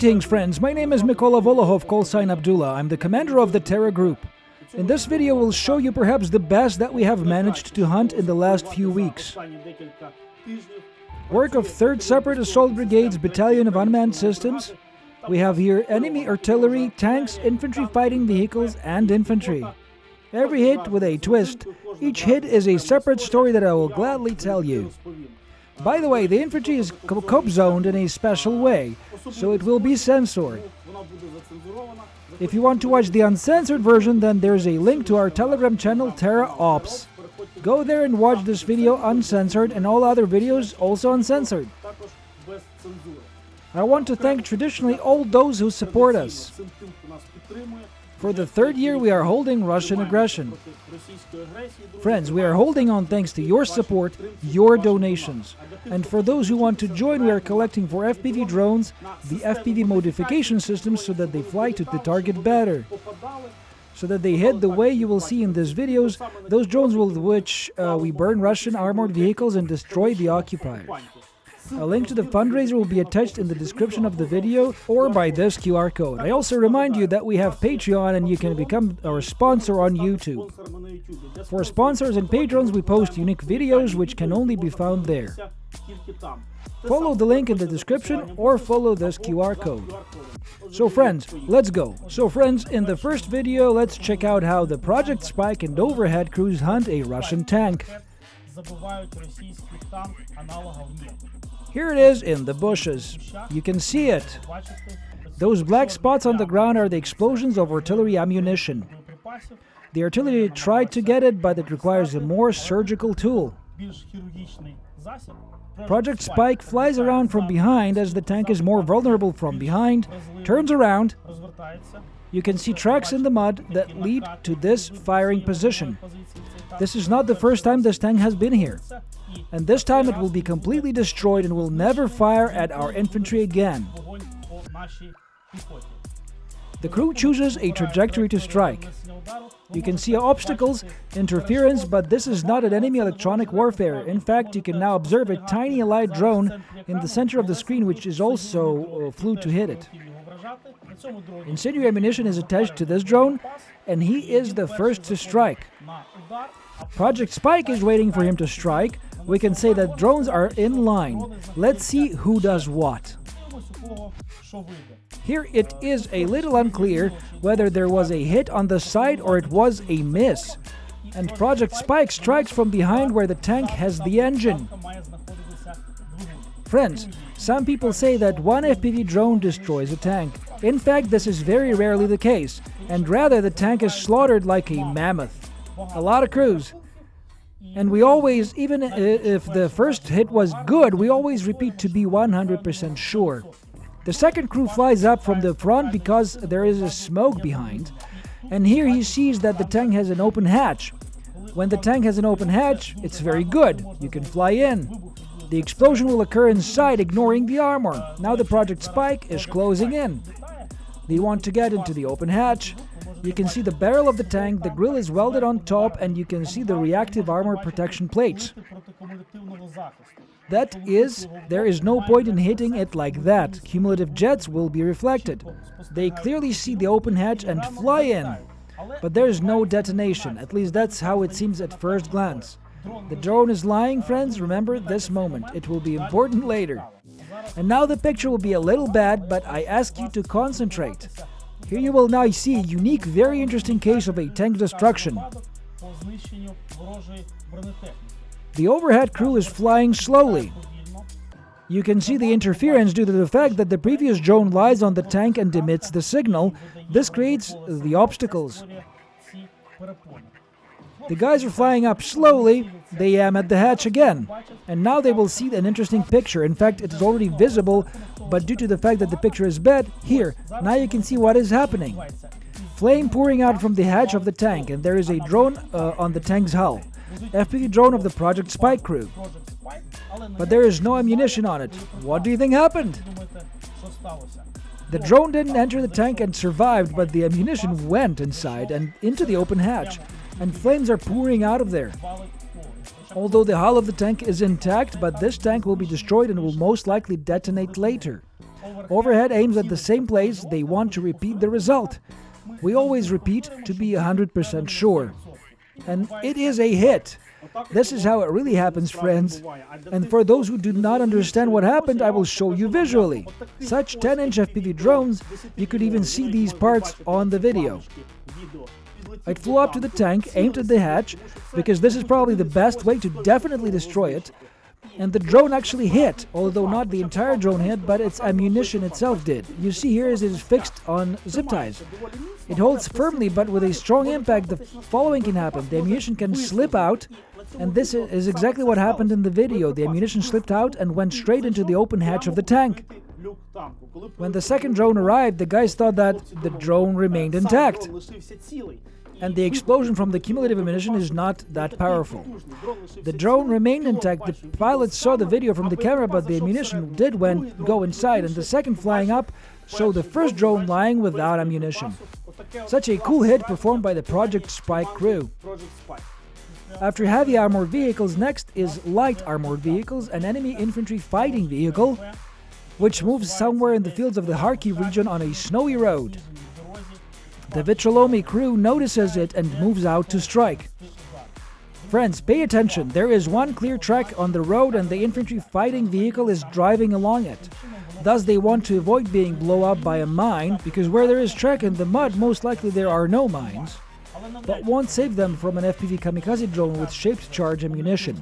Greetings, friends. My name is Mikola Volohov, call sign Abdullah. I'm the commander of the Terra Group. In this video, we'll show you perhaps the best that we have managed to hunt in the last few weeks. Work of 3rd Separate Assault Brigade's Battalion of Unmanned Systems. We have here enemy artillery, tanks, infantry fighting vehicles, and infantry. Every hit with a twist. Each hit is a separate story that I will gladly tell you. By the way, the infantry is co- cope zoned in a special way, so it will be censored. If you want to watch the uncensored version, then there's a link to our Telegram channel Terra Ops. Go there and watch this video uncensored and all other videos also uncensored. I want to thank traditionally all those who support us. For the third year, we are holding Russian aggression. Friends, we are holding on thanks to your support, your donations. And for those who want to join, we are collecting for FPV drones the FPV modification systems so that they fly to the target better. So that they hit the way you will see in these videos, those drones with which uh, we burn Russian armored vehicles and destroy the occupiers. A link to the fundraiser will be attached in the description of the video or by this QR code. I also remind you that we have Patreon and you can become our sponsor on YouTube. For sponsors and patrons, we post unique videos which can only be found there. Follow the link in the description or follow this QR code. So friends, let's go. So friends, in the first video, let's check out how the Project Spike and Overhead crews hunt a Russian tank. Here it is in the bushes. You can see it. Those black spots on the ground are the explosions of artillery ammunition. The artillery tried to get it, but it requires a more surgical tool. Project Spike flies around from behind as the tank is more vulnerable from behind, turns around. You can see tracks in the mud that lead to this firing position. This is not the first time this tank has been here. And this time it will be completely destroyed and will never fire at our infantry again. The crew chooses a trajectory to strike. You can see obstacles, interference, but this is not an enemy electronic warfare. In fact, you can now observe a tiny allied drone in the center of the screen which is also uh, flew to hit it. Incendiary ammunition is attached to this drone, and he is the first to strike. Project Spike is waiting for him to strike. We can say that drones are in line. Let's see who does what. Here it is a little unclear whether there was a hit on the side or it was a miss. And Project Spike strikes from behind where the tank has the engine. Friends, some people say that one FPV drone destroys a tank. In fact, this is very rarely the case, and rather the tank is slaughtered like a mammoth. A lot of crews. And we always, even if the first hit was good, we always repeat to be 100% sure. The second crew flies up from the front because there is a smoke behind, and here he sees that the tank has an open hatch. When the tank has an open hatch, it's very good. You can fly in. The explosion will occur inside, ignoring the armor. Now the Project Spike is closing in. They want to get into the open hatch. You can see the barrel of the tank, the grill is welded on top, and you can see the reactive armor protection plates. That is, there is no point in hitting it like that. Cumulative jets will be reflected. They clearly see the open hatch and fly in. But there is no detonation, at least that's how it seems at first glance. The drone is lying, friends. Remember this moment. It will be important later. And now the picture will be a little bad, but I ask you to concentrate. Here you will now see a unique, very interesting case of a tank destruction. The overhead crew is flying slowly. You can see the interference due to the fact that the previous drone lies on the tank and emits the signal. This creates the obstacles. The guys are flying up slowly, they am at the hatch again. And now they will see an interesting picture. In fact, it is already visible, but due to the fact that the picture is bad, here, now you can see what is happening. Flame pouring out from the hatch of the tank, and there is a drone uh, on the tank's hull. FPV drone of the Project Spy crew. But there is no ammunition on it. What do you think happened? The drone didn't enter the tank and survived, but the ammunition went inside and into the open hatch and flames are pouring out of there. Although the hull of the tank is intact, but this tank will be destroyed and will most likely detonate later. Overhead aims at the same place, they want to repeat the result. We always repeat to be 100% sure. And it is a hit. This is how it really happens, friends. And for those who do not understand what happened, I will show you visually. Such 10-inch FPV drones, you could even see these parts on the video. It flew up to the tank, aimed at the hatch, because this is probably the best way to definitely destroy it. And the drone actually hit, although not the entire drone hit, but its ammunition itself did. You see here is it is fixed on zip ties. It holds firmly, but with a strong impact, the following can happen. The ammunition can slip out, and this is exactly what happened in the video. The ammunition slipped out and went straight into the open hatch of the tank. When the second drone arrived, the guys thought that the drone remained intact, and the explosion from the cumulative ammunition is not that powerful. The drone remained intact. The pilots saw the video from the camera, but the ammunition did went go inside, and the second flying up showed the first drone lying without ammunition. Such a cool hit performed by the Project Spike crew. After heavy armored vehicles, next is light armored vehicles, an enemy infantry fighting vehicle, which moves somewhere in the fields of the Kharkiv region on a snowy road. The Vitrolomi crew notices it and moves out to strike. Friends, pay attention. There is one clear track on the road and the infantry fighting vehicle is driving along it. Thus, they want to avoid being blown up by a mine because where there is track in the mud, most likely there are no mines. But won't save them from an FPV kamikaze drone with shaped charge ammunition.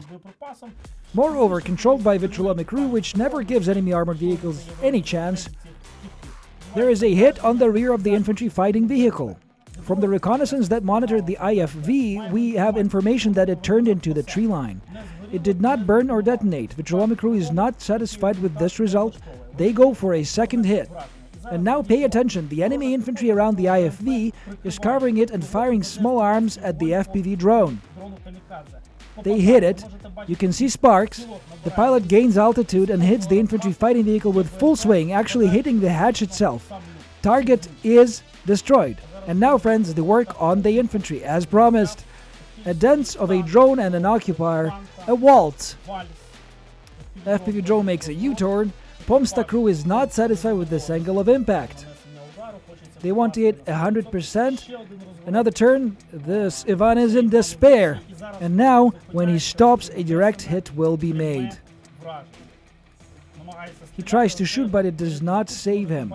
Moreover, controlled by Vitrolomi crew, which never gives enemy armored vehicles any chance, there is a hit on the rear of the infantry fighting vehicle. From the reconnaissance that monitored the IFV, we have information that it turned into the tree line. It did not burn or detonate. Vitrolomi crew is not satisfied with this result. They go for a second hit. And now pay attention, the enemy infantry around the IFV is covering it and firing small arms at the FPV drone. They hit it. You can see sparks. The pilot gains altitude and hits the infantry fighting vehicle with full swing, actually hitting the hatch itself. Target is destroyed. And now, friends, the work on the infantry, as promised. A dance of a drone and an occupier, a waltz. FPV drone makes a U-turn. Pomsta crew is not satisfied with this angle of impact. They want to hit 100%. Another turn. This Ivan is in despair. And now, when he stops, a direct hit will be made. He tries to shoot, but it does not save him.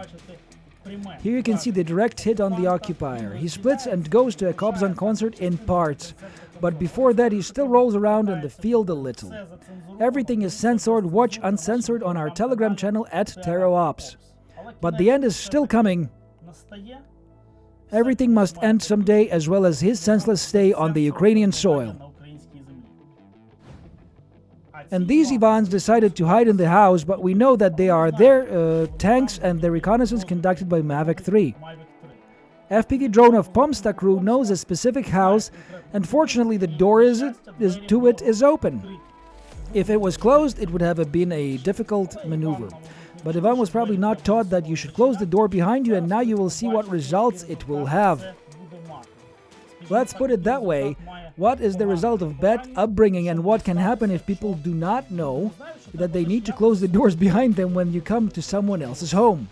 Here you can see the direct hit on the occupier. He splits and goes to a Kobzon concert in parts. But before that, he still rolls around in the field a little. Everything is censored. Watch uncensored on our Telegram channel at TerraOps. But the end is still coming. Everything must end someday, as well as his senseless stay on the Ukrainian soil. And these Ivans decided to hide in the house, but we know that they are their uh, tanks and the reconnaissance conducted by Mavic 3. FPV drone of Pomsta crew knows a specific house, and fortunately the door is, is to it is open. If it was closed, it would have been a difficult maneuver. But Ivan was probably not taught that you should close the door behind you, and now you will see what results it will have. Let's put it that way. What is the result of bad upbringing, and what can happen if people do not know that they need to close the doors behind them when you come to someone else's home?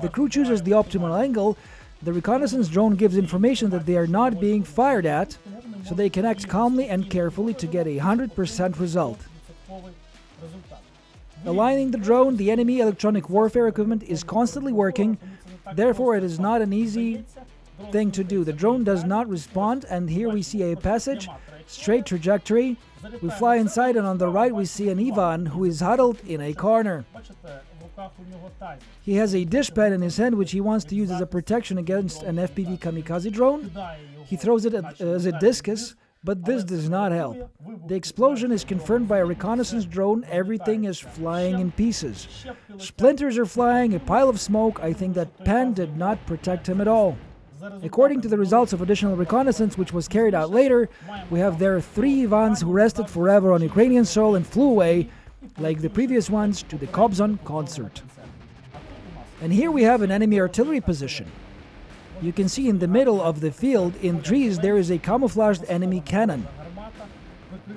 The crew chooses the optimal angle. The reconnaissance drone gives information that they are not being fired at, so they can act calmly and carefully to get a 100% result. Aligning the drone, the enemy electronic warfare equipment is constantly working, therefore, it is not an easy thing to do. The drone does not respond, and here we see a passage, straight trajectory. We fly inside, and on the right, we see an Ivan who is huddled in a corner. He has a dishpan in his hand, which he wants to use as a protection against an FPV kamikaze drone. He throws it at, as a discus, but this does not help. The explosion is confirmed by a reconnaissance drone. Everything is flying in pieces. Splinters are flying, a pile of smoke. I think that Pan did not protect him at all. According to the results of additional reconnaissance, which was carried out later, we have there three Ivans who rested forever on Ukrainian soil and flew away, like the previous ones, to the Kobzon concert. And here we have an enemy artillery position. You can see in the middle of the field, in trees, there is a camouflaged enemy cannon.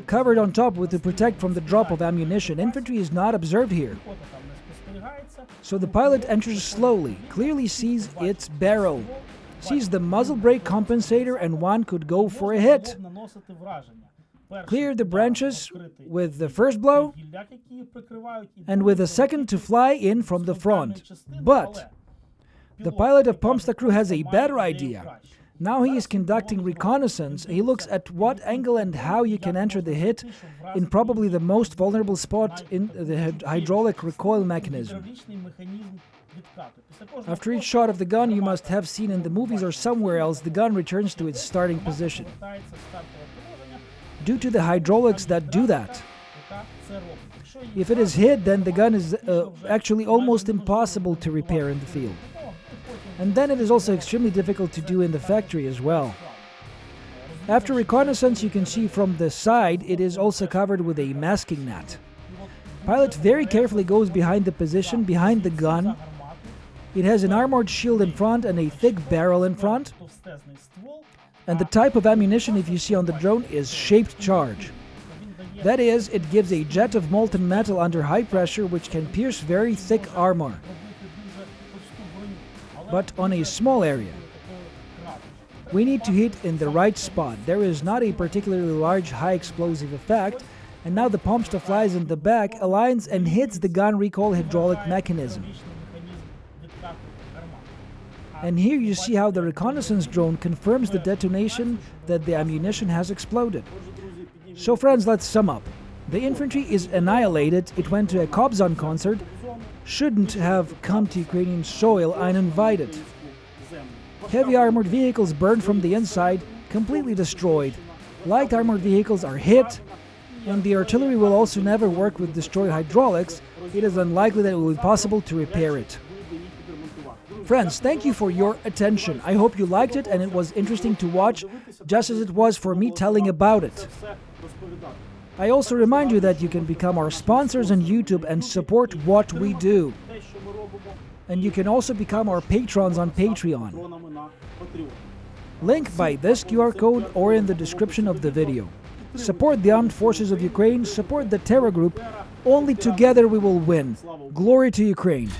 Covered on top with to protect from the drop of ammunition, infantry is not observed here. So the pilot enters slowly, clearly sees its barrel, sees the muzzle brake compensator, and one could go for a hit. Clear the branches with the first blow, and with the second to fly in from the front. But the pilot of Pomsta crew has a better idea. Now he is conducting reconnaissance. He looks at what angle and how you can enter the hit in probably the most vulnerable spot in the hydraulic recoil mechanism. After each shot of the gun, you must have seen in the movies or somewhere else, the gun returns to its starting position. Due to the hydraulics that do that, if it is hit, then the gun is uh, actually almost impossible to repair in the field. And then it is also extremely difficult to do in the factory as well. After reconnaissance, you can see from the side it is also covered with a masking net. Pilot very carefully goes behind the position, behind the gun. It has an armored shield in front and a thick barrel in front. And the type of ammunition, if you see on the drone, is shaped charge. That is, it gives a jet of molten metal under high pressure which can pierce very thick armor, but on a small area. We need to hit in the right spot. There is not a particularly large high explosive effect, and now the Pomsta flies in the back, aligns, and hits the gun recoil hydraulic mechanism. And here you see how the reconnaissance drone confirms the detonation that the ammunition has exploded. So, friends, let's sum up. The infantry is annihilated, it went to a Kobzon concert, shouldn't have come to Ukrainian soil uninvited. Heavy armored vehicles burned from the inside, completely destroyed. Light armored vehicles are hit, and the artillery will also never work with destroyed hydraulics. It is unlikely that it will be possible to repair it. Friends, thank you for your attention. I hope you liked it and it was interesting to watch, just as it was for me telling about it. I also remind you that you can become our sponsors on YouTube and support what we do. And you can also become our patrons on Patreon. Link by this QR code or in the description of the video. Support the armed forces of Ukraine, support the terror group. Only together we will win. Glory to Ukraine.